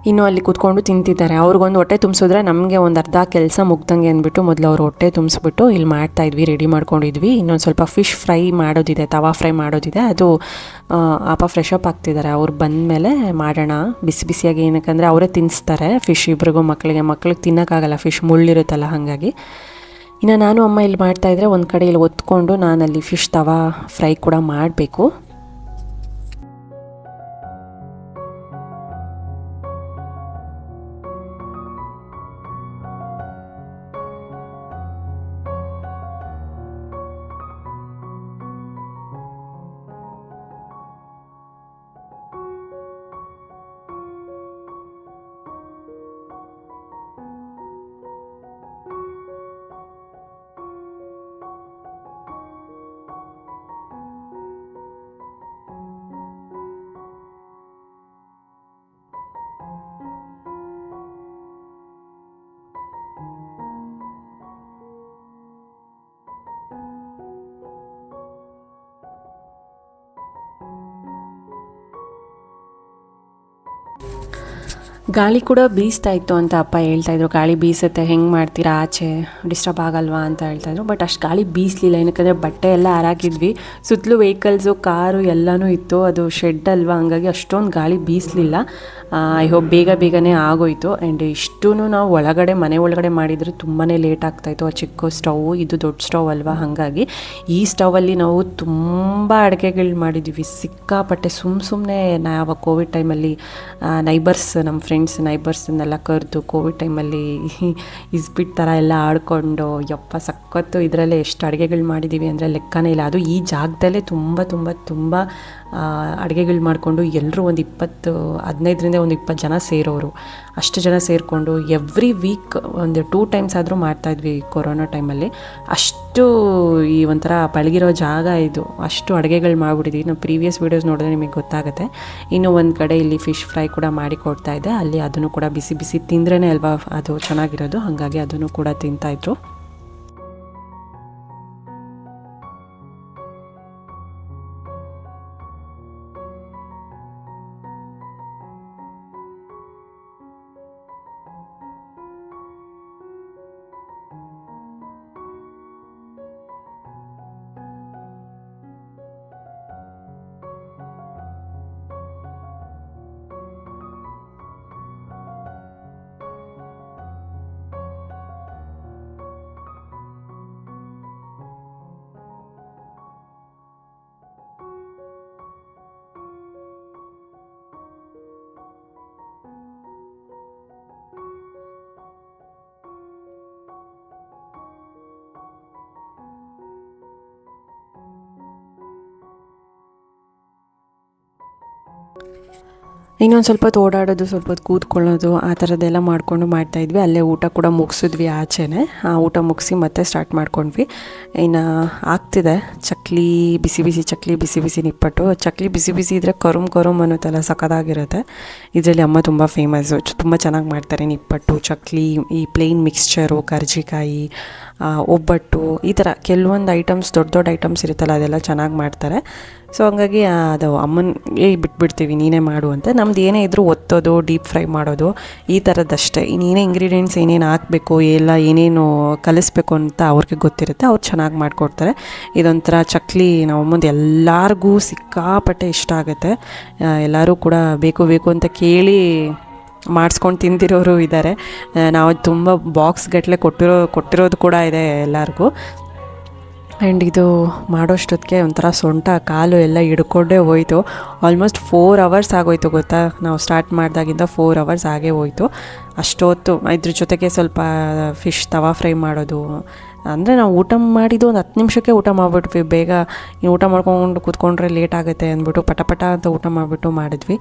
[SPEAKER 1] ಇನ್ನು ಅಲ್ಲಿ ಕೂತ್ಕೊಂಡು ತಿಂತಿದ್ದಾರೆ. ಅವ್ರಿಗೊಂದು ಹೊಟ್ಟೆ ತುಂಬಿಸಿದ್ರೆ ನಮಗೆ ಒಂದು ಅರ್ಧ ಕೆಲಸ ಮುಗ್ದಂಗೆ ಅಂದ್ಬಿಟ್ಟು ಮೊದಲು ಅವ್ರು ಹೊಟ್ಟೆ ತುಂಬಿಸ್ಬಿಟ್ಟು ಇಲ್ಲಿ ಮಾಡ್ತಾ ಇದ್ವಿ ರೆಡಿ ಮಾಡ್ಕೊಂಡಿದ್ವಿ. ಇನ್ನೊಂದು ಸ್ವಲ್ಪ ಫಿಶ್ ಫ್ರೈ ಮಾಡೋದಿದೆ, ತವಾ ಫ್ರೈ ಮಾಡೋದಿದೆ. ಅದು ಆಪ ಅಪ್ಪ ಫ್ರೆಶ್ ಅಪ್ ಆಗ್ತಿದ್ದಾರೆ. ಅವ್ರು ಬಂದಮೇಲೆ ಮಾಡೋಣ. ಬಿಸಿ ಬಿಸಿಯಾಗಿ ಏನಕ್ಕಂದರೆ ಅವರೇ ತಿನ್ನಿಸ್ತಾರೆ ಫಿಶ್ ಇಬ್ರಿಗೂ ಮಕ್ಕಳಿಗೆ ಮಕ್ಳಿಗೆ ತಿನ್ನೋಕ್ಕಾಗಲ್ಲ. ಫಿಶ್ ಮುಳ್ಳಿರುತ್ತಲ್ಲ ಹಾಗಾಗಿ. ಇನ್ನು ನಾನು ಅಮ್ಮ ಇಲ್ಲಿ ಮಾಡ್ತಾಯಿದ್ರೆ ಒಂದು ಕಡೆ ಇಲ್ಲಿ ಒತ್ಕೊಂಡು ನಾನಲ್ಲಿ ಫಿಶ್ ತವಾ ಫ್ರೈ ಕೂಡ ಮಾಡಬೇಕು. ಗಾಳಿ ಕೂಡ ಬೀಸ್ತಾ ಇತ್ತು ಅಂತ ಅಪ್ಪ ಹೇಳ್ತಾ ಇದ್ರು. ಗಾಳಿ ಬೀಸುತ್ತೆ, ಹೆಂಗೆ ಮಾಡ್ತೀರಾ, ಆಚೆ ಡಿಸ್ಟರ್ಬ್ ಆಗಲ್ವಾ ಅಂತ ಹೇಳ್ತಾ ಇದ್ರು. ಬಟ್ ಅಷ್ಟು ಗಾಳಿ ಬೀಸಲಿಲ್ಲ. ಏನಕ್ಕಂದರೆ ಬಟ್ಟೆ ಎಲ್ಲ ಹಾರಾಕಿದ್ವಿ ಸುತ್ತಲೂ ವೆಹಿಕಲ್ಸು ಕಾರು ಎಲ್ಲನೂ ಇತ್ತು. ಅದು ಶೆಡ್ ಅಲ್ವಾ? ಹಂಗಾಗಿ ಅಷ್ಟೊಂದು ಗಾಳಿ ಬೀಸಲಿಲ್ಲ. ಐ ಹೋಪ್ ಬೇಗ ಬೇಗನೆ ಆಗೋಯ್ತು. ಆ್ಯಂಡ್ ಇಷ್ಟೂ ನಾವು ಒಳಗಡೆ, ಮನೆ ಒಳಗಡೆ ಮಾಡಿದರೆ ತುಂಬಾ ಲೇಟ್ ಆಗ್ತಾಯಿತ್ತು ಆ ಚಿಕ್ಕ ಸ್ಟವ್, ಇದು ದೊಡ್ಡ ಸ್ಟವ್ ಅಲ್ವಾ? ಹಾಗಾಗಿ ಈ ಸ್ಟವಲ್ಲಿ ನಾವು ತುಂಬ ಅಡುಗೆಗಳು ಮಾಡಿದ್ವಿ. ಸಿಕ್ಕಾಪಟ್ಟೆ ಸುಮ್ಮ ಸುಮ್ಮನೆ ನಾವು ಕೋವಿಡ್ ಟೈಮಲ್ಲಿ ನೈಬರ್ಸ್ ನಮ್ಮ ಫ್ರೆಂಡ್ಸ್ ನೈಬರ್ಸನ್ನೆಲ್ಲ ಕರೆದು ಕೋವಿಡ್ ಟೈಮಲ್ಲಿ ಇಸ್ಬಿಟ್ ಥರ ಎಲ್ಲ ಆಡ್ಕೊಂಡು, ಯಪ್ಪ ಸಖತ್ತು ಇದರಲ್ಲೇ ಎಷ್ಟು ಅಡುಗೆಗಳು ಮಾಡಿದ್ದೀವಿ ಅಂದರೆ ಲೆಕ್ಕನೇ ಇಲ್ಲ. ಅದು ಈ ಜಾಗದಲ್ಲೇ ತುಂಬ ತುಂಬ ತುಂಬ ಅಡುಗೆಗಳು ಮಾಡಿಕೊಂಡು ಎಲ್ಲರೂ ಒಂದು ಇಪ್ಪತ್ತು, ಹದಿನೈದರಿಂದ ಒಂದು ಇಪ್ಪತ್ತು ಜನ ಸೇರೋರು. ಅಷ್ಟು ಜನ ಸೇರಿಕೊಂಡು ಎವ್ರಿ ವೀಕ್ ಒಂದು ಟೂ ಟೈಮ್ಸ್ ಆದರೂ ಮಾಡ್ತಾಯಿದ್ವಿ ಕೊರೋನಾ ಟೈಮಲ್ಲಿ. ಅಷ್ಟು ಈ ಒಂಥರ ಪಳಗಿರೋ ಜಾಗ ಇದು. ಅಷ್ಟು ಅಡುಗೆಗಳು ಮಾಡಿಬಿಟ್ಟಿದ್ವಿ. ನಾವು ಪ್ರೀವಿಯಸ್ ವೀಡಿಯೋಸ್ ನೋಡಿದ್ರೆ ನಿಮಗೆ ಗೊತ್ತಾಗುತ್ತೆ. ಇನ್ನು ಒಂದು ಕಡೆ ಇಲ್ಲಿ ಫಿಶ್ ಫ್ರೈ ಕೂಡ ಮಾಡಿ ಕೊಡ್ತಾ ಇದ್ದೆ ಅಲ್ಲಿ ಅದನ್ನು ಕೂಡ ಬಿಸಿ ಬಿಸಿ ತಿಂದ್ರೇ ಅಲ್ವಾ ಅದು ಚೆನ್ನಾಗಿರೋದು. ಹಾಗಾಗಿ ಅದನ್ನು ಕೂಡ ತಿಂತಾಯಿದ್ರು ಇನ್ನೊಂದು ಸ್ವಲ್ಪ ಹೊತ್ತು ಓಡಾಡೋದು, ಸ್ವಲ್ಪ ಕೂತ್ಕೊಳ್ಳೋದು, ಆ ಥರದ್ದೆಲ್ಲ ಮಾಡಿಕೊಂಡು ಮಾಡ್ತಾಯಿದ್ವಿ ಅಲ್ಲೇ ಊಟ ಕೂಡ ಮುಗಿಸಿದ್ವಿ ಆಚೆನೆ. ಆ ಊಟ ಮುಗಿಸಿ ಮತ್ತೆ ಸ್ಟಾರ್ಟ್ ಮಾಡ್ಕೊಂಡ್ವಿ. ಇನ್ನು ಆಗ್ತಿದೆ. ಚಕ್ಲಿ, ಬಿಸಿ ಬಿಸಿ, ಚಕ್ಲಿ, ಬಿಸಿ ಬಿಸಿ ನಿಪ್ಪಟ್ಟು. ಚಕ್ಲಿ, ಬಿಸಿ ಬಿಸಿ ಇದ್ದರೆ ಕರುಮ್ ಕರುಮ್ ಅನ್ನೋತೆಲ್ಲ ಸಖತ್ತಾಗಿರುತ್ತೆ. ಇದರಲ್ಲಿ ಅಮ್ಮ ತುಂಬ ಫೇಮಸ್ಸು ತುಂಬ ಚೆನ್ನಾಗಿ ಮಾಡ್ತಾರೆ ನಿಪ್ಪಟ್ಟು, ಚಕ್ಲಿ, ಈ ಪ್ಲೇನ್ ಮಿಕ್ಸ್ಚರು ಕರ್ಜಿಕಾಯಿ ಒಬ್ಬಟ್ಟು, ಈ ಥರ ಕೆಲವೊಂದು ಐಟಮ್ಸ್ ದೊಡ್ಡ ದೊಡ್ಡ ಐಟಮ್ಸ್ ಇರುತ್ತಲ್ಲ, ಅದೆಲ್ಲ ಚೆನ್ನಾಗಿ ಮಾಡ್ತಾರೆ. ಸೊ ಹಂಗಾಗಿ ಅದು ಅಮ್ಮನಿಗೆ ಬಿಟ್ಬಿಡ್ತೀವಿ, ನೀನೇ ಮಾಡು ಅಂತ. ನಮ್ದು ಏನೇ ಇದ್ದರೂ ಒತ್ತೋದು ಡೀಪ್ ಫ್ರೈ ಮಾಡೋದು, ಈ ಥರದ್ದಷ್ಟೇ ಇನ್ನೇನೇ ಇಂಗ್ರೀಡಿಯೆಂಟ್ಸ್ ಏನೇನು ಹಾಕಬೇಕು, ಎಲ್ಲ ಏನೇನು ಕಲಿಸ್ಬೇಕು ಅಂತ ಅವ್ರಿಗೆ ಗೊತ್ತಿರುತ್ತೆ, ಅವ್ರು ಚೆನ್ನಾಗಿ ಮಾಡಿಕೊಡ್ತಾರೆ. ಇದೊಂಥರ ಚಕ್ಲಿ ನಾವು ಮುಂದೆ ಎಲ್ಲರಿಗೂ ಸಿಕ್ಕಾಪಟ್ಟೆ ಇಷ್ಟ ಆಗುತ್ತೆ. ಎಲ್ಲರೂ ಕೂಡ ಬೇಕು ಬೇಕು ಅಂತ ಕೇಳಿ ಮಾಡಿಸ್ಕೊಂಡು ತಿಂದಿರೋರು ಇದ್ದಾರೆ. ನಾವು ತುಂಬ ಬಾಕ್ಸ್ ಗಟ್ಟಲೆ ಕೊಟ್ಟಿರೋ, ಕೊಟ್ಟಿರೋದು ಕೂಡ ಇದೆ ಎಲ್ಲರಿಗೂ. ಆ್ಯಂಡ್ ಇದು ಮಾಡೋಷ್ಟೊತ್ತಿಗೆ ಒಂಥರ ಸೊಂಟ, ಕಾಲು ಎಲ್ಲ ಹಿಡ್ಕೊಂಡೇ ಹೋಯಿತು. ಆಲ್ಮೋಸ್ಟ್ ಫೋರ್ ಅವರ್ಸ್ ಆಗೋಯ್ತು ಗೊತ್ತಾ? ನಾವು ಸ್ಟಾರ್ಟ್ ಮಾಡಿದಾಗಿಂದ ಫೋರ್ ಅವರ್ಸ್ ಆಗೇ ಹೋಯ್ತು. ಅಷ್ಟೊತ್ತು ಇದ್ರ ಜೊತೆಗೆ ಸ್ವಲ್ಪ ಫಿಶ್ ತವಾ ಫ್ರೈ ಮಾಡೋದು. ಅಂದರೆ ನಾವು ಊಟ ಮಾಡಿದ್ದು ಒಂದು ಹತ್ತು ನಿಮಿಷಕ್ಕೆ ಊಟ ಮಾಡಿಬಿಟ್ವಿ. ಬೇಗ ಊಟ ಮಾಡ್ಕೊಂಡು ಕೂತ್ಕೊಂಡ್ರೆ ಲೇಟ್ ಆಗುತ್ತೆ ಅಂದ್ಬಿಟ್ಟು ಪಟ ಪಟ ಅಂತ ಊಟ ಮಾಡಿಬಿಟ್ಟು ಮಾಡಿದ್ವಿ.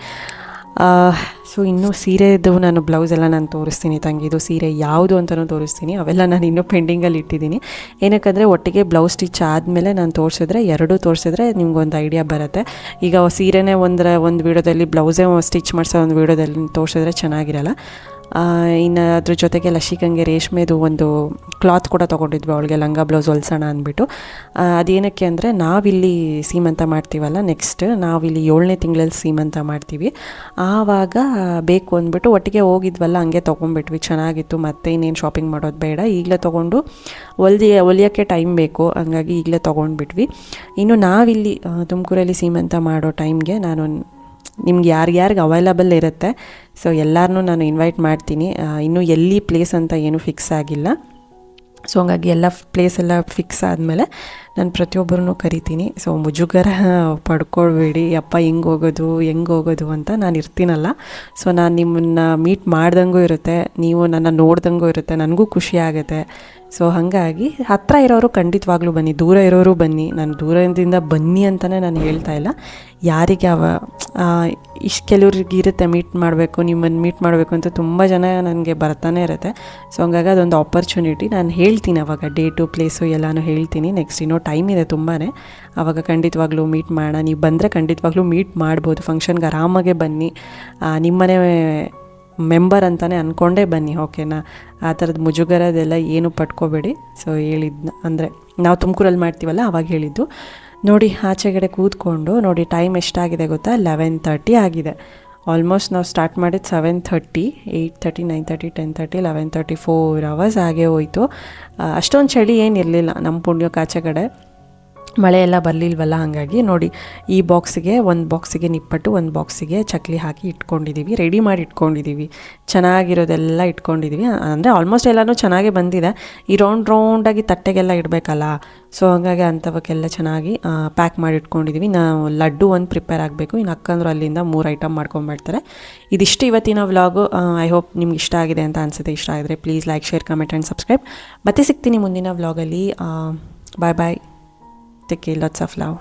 [SPEAKER 1] ಸೊ ಇನ್ನೂ ಸೀರೆದು ನಾನು ಬ್ಲೌಸ್ ಎಲ್ಲ ನಾನು ತೋರಿಸ್ತೀನಿ ತಂಗಿದು ಸೀರೆ ಯಾವುದು ಅಂತಲೂ ತೋರಿಸ್ತೀನಿ. ಅವೆಲ್ಲ ನಾನು ಇನ್ನೂ ಪೆಂಡಿಂಗಲ್ಲಿ ಇಟ್ಟಿದ್ದೀನಿ. ಏನಕ್ಕಂದರೆ ಒಟ್ಟಿಗೆ ಬ್ಲೌಸ್ ಸ್ಟಿಚ್ ಆದಮೇಲೆ ನಾನು ತೋರಿಸಿದ್ರೆ, ಎರಡೂ ತೋರಿಸಿದ್ರೆ ನಿಮ್ಗೊಂದು ಐಡಿಯಾ ಬರುತ್ತೆ. ಈಗ ಸೀರೆನೇ ಒಂದರ, ಒಂದು ವೀಡಿಯೋದಲ್ಲಿ ಬ್ಲೌಸೇ ಸ್ಟಿಚ್ ಮಾಡಿಸೋ ಒಂದು ವೀಡಿಯೋದಲ್ಲಿ ತೋರಿಸಿದ್ರೆ ಚೆನ್ನಾಗಿರಲ್ಲ. ಇನ್ನು ಅದ್ರ ಜೊತೆಗೆ ಲಶಿಕಂಗೆ ರೇಷ್ಮೆದು ಒಂದು ಕ್ಲಾತ್ ಕೂಡ ತೊಗೊಂಡಿದ್ವಿ ಅವಳಿಗೆ ಲಂಗ ಬ್ಲೌಸ್ ಹೊಲ್ಸೋಣ ಅಂದ್ಬಿಟ್ಟು. ಅದೇನಕ್ಕೆ ಅಂದರೆ ನಾವಿಲ್ಲಿ ಸೀಮಂತ ಮಾಡ್ತೀವಲ್ಲ ನೆಕ್ಸ್ಟ್, ನಾವಿಲ್ಲಿ ಏಳನೇ ತಿಂಗಳಲ್ಲಿ ಸೀಮಂತ ಮಾಡ್ತೀವಿ. ಆವಾಗ ಬೇಕು ಅಂದ್ಬಿಟ್ಟು ಒಟ್ಟಿಗೆ ಹೋಗಿದ್ವಲ್ಲ, ಹಂಗೆ ತೊಗೊಂಡ್ಬಿಟ್ವಿ. ಚೆನ್ನಾಗಿತ್ತು, ಮತ್ತೆ ಇನ್ನೇನು ಶಾಪಿಂಗ್ ಮಾಡೋದು ಬೇಡ. ಈಗಲೇ ತೊಗೊಂಡು ಹೊಲ್ದಿ, ಹೊಲಿಯೋಕ್ಕೆ ಟೈಮ್ ಬೇಕು, ಹಂಗಾಗಿ ಈಗಲೇ ತೊಗೊಂಡ್ಬಿಟ್ವಿ. ಇನ್ನು ನಾವಿಲ್ಲಿ ತುಮಕೂರಲ್ಲಿ ಸೀಮಂತ ಮಾಡೋ ಟೈಮ್ಗೆ ನಾನು ನಿಮ್ಗೆ ಯಾರ್ಯಾರಿಗೆ ಅವೈಲಬಲ್ ಇರುತ್ತೆ. ಸೊ ಎಲ್ಲರನ್ನೂ ನಾನು ಇನ್ವೈಟ್ ಮಾಡ್ತೀನಿ. ಇನ್ನೂ ಎಲ್ಲಿ ಪ್ಲೇಸ್ ಅಂತ ಏನೂ ಫಿಕ್ಸ್ ಆಗಿಲ್ಲ. ಸೊ ಹಂಗಾಗಿ ಎಲ್ಲ ಪ್ಲೇಸ್ ಎಲ್ಲ ಫಿಕ್ಸ್ ಆದಮೇಲೆ ನಾನು ಪ್ರತಿಯೊಬ್ಬರನ್ನು ಕರಿತೀನಿ. ಸೊ ಮುಜುಗರ, ಪಡ್ಕೊಳ್ಬೇಡಿ. ಅಪ್ಪ ಹೆಂಗೆ ಹೋಗೋದು ಹೆಂಗೆ ಹೋಗೋದು ಅಂತ ನಾನು ಇರ್ತೀನಲ್ಲ. ಸೊ ನಾನು ನಿಮ್ಮನ್ನು ಮೀಟ್ ಮಾಡ್ದಂಗೂ ಇರುತ್ತೆ. ನೀವು ನನ್ನ ನೋಡ್ದಂಗೂ ಇರುತ್ತೆ. ನನಗೂ ಖುಷಿ ಆಗುತ್ತೆ. ಸೊ ಹಾಗಾಗಿ ಹತ್ತಿರ ಇರೋರು ಖಂಡಿತವಾಗ್ಲೂ ಬನ್ನಿ. ದೂರ ಇರೋರು ಬನ್ನಿ. ನಾನು ದೂರದಿಂದ ಬನ್ನಿ ಅಂತಲೇ ನಾನು ಹೇಳ್ತಾ ಇಲ್ಲ. ಯಾರಿಗೆ ಅವ ಇಷ್ಟು ಕೆಲವ್ರಿಗೆ ಇರುತ್ತೆ ಮೀಟ್ ಮಾಡಬೇಕು ನಿಮ್ಮನ್ನು ಮೀಟ್ ಮಾಡಬೇಕು ಅಂತ ತುಂಬ ಜನ ನನಗೆ ಬರ್ತಾನೆ ಇರುತ್ತೆ. ಸೊ ಹಂಗಾಗಿ ಅದೊಂದು ಆಪರ್ಚುನಿಟಿ ನಾನು ಹೇಳ್ತೀನಿ ಅವಾಗ ಡೇಟು ಪ್ಲೇಸು ಎಲ್ಲನೂ ಹೇಳ್ತೀನಿ. ನೆಕ್ಸ್ಟ್ ಇನ್ನೂ ಟೈಮ್ ಇದೆ ತುಂಬಾ ಆವಾಗ ಖಂಡಿತವಾಗ್ಲೂ ಮೀಟ್ ಮಾಡೋಣ. ನೀವು ಬಂದರೆ ಖಂಡಿತವಾಗ್ಲೂ ಮೀಟ್ ಮಾಡ್ಬೋದು. ಫಂಕ್ಷನ್ಗೆ ಆರಾಮಾಗೆ ಬನ್ನಿ. ನಿಮ್ಮನೆ ಮೆಂಬರ್ ಅಂತಲೇ ಅಂದ್ಕೊಂಡೇ ಬನ್ನಿ ಓಕೆನಾ ಆ ಥರದ್ದು ಮುಜುಗರದೆಲ್ಲ ಏನು ಪಟ್ಕೋಬೇಡಿ. ಸೊ ಹೇಳಿದ್ನ ಅಂದರೆ ನಾವು ತುಮಕೂರಲ್ಲಿ ಮಾಡ್ತೀವಲ್ಲ, ಅವಾಗ ಹೇಳಿದ್ದು. ನೋಡಿ, ಆಚೆಗಡೆ ಕೂತ್ಕೊಂಡು ನೋಡಿ ಟೈಮ್ ಎಷ್ಟಾಗಿದೆ ಗೊತ್ತಾ? ಲೆವೆನ್ ತರ್ಟಿ ಆಗಿದೆ. ಆಲ್ಮೋಸ್ಟ್ ನಾವು ಸ್ಟಾರ್ಟ್ ಮಾಡಿದ್ದು seven thirty eight thirty nine thirty ten thirty eleven thirty four hours ಆಗೇ ಹೋಯಿತು ಅಷ್ಟೊಂದು ಚಳಿ ಏನಿರಲಿಲ್ಲ ನಮ್ಮ ಪುಣ್ಯಕ್ಕೆ ಆಚೆ ಕಡೆ. ಮಳೆ ಎಲ್ಲ ಬರಲಿಲ್ವಲ್ಲ ಹಾಗಾಗಿ ನೋಡಿ ಈ ಬಾಕ್ಸಿಗೆ ಒಂದು ಬಾಕ್ಸಿಗೆ ನಿಪ್ಪಟ್ಟು, ಒಂದು ಬಾಕ್ಸಿಗೆ ಚಕ್ಲಿ ಹಾಕಿ ಇಟ್ಕೊಂಡಿದ್ದೀವಿ ರೆಡಿ ಮಾಡಿ ಇಟ್ಕೊಂಡಿದ್ದೀವಿ ಚೆನ್ನಾಗಿರೋದೆಲ್ಲ ಇಟ್ಕೊಂಡಿದ್ದೀವಿ ಅಂದರೆ ಆಲ್ಮೋಸ್ಟ್ ಎಲ್ಲನೂ ಚೆನ್ನಾಗೇ ಬಂದಿದೆ. ಈ ರೌಂಡ್ ರೌಂಡಾಗಿ ತಟ್ಟೆಗೆಲ್ಲ ಇಡಬೇಕಲ್ಲ. ಸೊ ಹಾಗಾಗಿ ಅಂಥವಕ್ಕೆಲ್ಲ ಚೆನ್ನಾಗಿ ಪ್ಯಾಕ್ ಮಾಡಿ ಇಟ್ಕೊಂಡಿದ್ದೀವಿ ನಾವು ಲಡ್ಡು ಒಂದು ಪ್ರಿಪೇರ್ ಆಗಬೇಕು. ಇನ್ನು ಅಕ್ಕಂದ್ರು ಅಲ್ಲಿಂದ ಮೂರು ಐಟಮ್ ಮಾಡ್ಕೊಂಬರ್ತಾರೆ ಇದಿಷ್ಟು ಇವತ್ತಿನ ವ್ಲಾಗು ಐ ಹೋಪ್ ನಿಮ್ಗೆ ಇಷ್ಟ ಆಗಿದೆ ಅಂತ ಅನಿಸುತ್ತೆ. ಇಷ್ಟ ಆಗಿದ್ರೆ please like share comment and subscribe ಮತ್ತೆ ಸಿಗ್ತೀನಿ ಮುಂದಿನ ವ್ಲಾಗಲ್ಲಿ ಬಾಯ್ ಬಾಯ್ der Gela Zaflau.